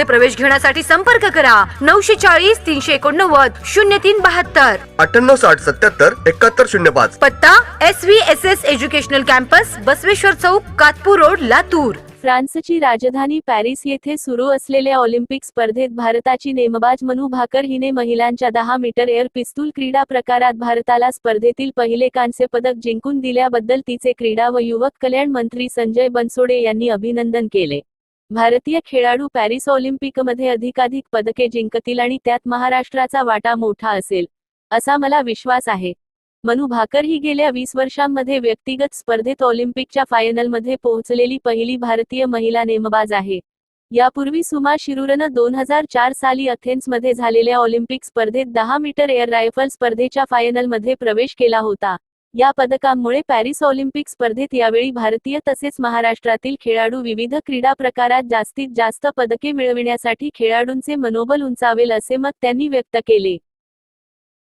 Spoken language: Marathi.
प्रवेश घेण्यासाठी संपर्क करा. नऊशे चाळीस तीनशे एकोणनव्वद शून्य तीन बहात्तर. अठ्ठ्याण्णव साठ सत्याहत्तर एकाहत्तर शून्य पाच. पत्ता S V S S educational campus Basaveshwar chowk Katpur road Latur. फ्रान्सची राजधानी पॅरिस येथे सुरू असलेल्या ऑलिम्पिक स्पर्धेत भारताची नेमबाज मनू भाकर हिने महिलांच्या दहा मीटर एअर पिस्तूल क्रीडा प्रकारात भारताला स्पर्धेतील पहिले कांस्य पदक जिंकून दिल्याबद्दल तिचे क्रीडा व युवक कल्याण मंत्री संजय बनसोडे यांनी अभिनंदन केले. भारतीय खेळाडू पॅरिस ऑलिम्पिकमध्ये अधिकाधिक पदके जिंकतील आणि त्यात महाराष्ट्राचा वाटा मोठा असेल असा मला विश्वास आहे. मनु भाकर ही गेल्या वीस वर्षांमध्ये व्यक्तिगत स्पर्धेत ऑलिम्पिकच्या फायनलमध्ये पोहोचलेली पहिली भारतीय महिला नेमबाज आहे. यापूर्वी सुमा शिरूरनं दोन हजार चार साली अथेन्समध्ये झालेल्या ऑलिम्पिक स्पर्धेत दहा मीटर एअर रायफल स्पर्धेच्या फायनलमध्ये प्रवेश केला होता. या पदकामुळे पॅरिस ऑलिम्पिक स्पर्धेत यावेळी भारतीय तसेच महाराष्ट्रातील खेळाडू विविध क्रीडा प्रकारात जास्तीत जास्त पदके मिळविण्यासाठी खेळाडूंचे मनोबल उंचावेल असे मत त्यांनी व्यक्त केले.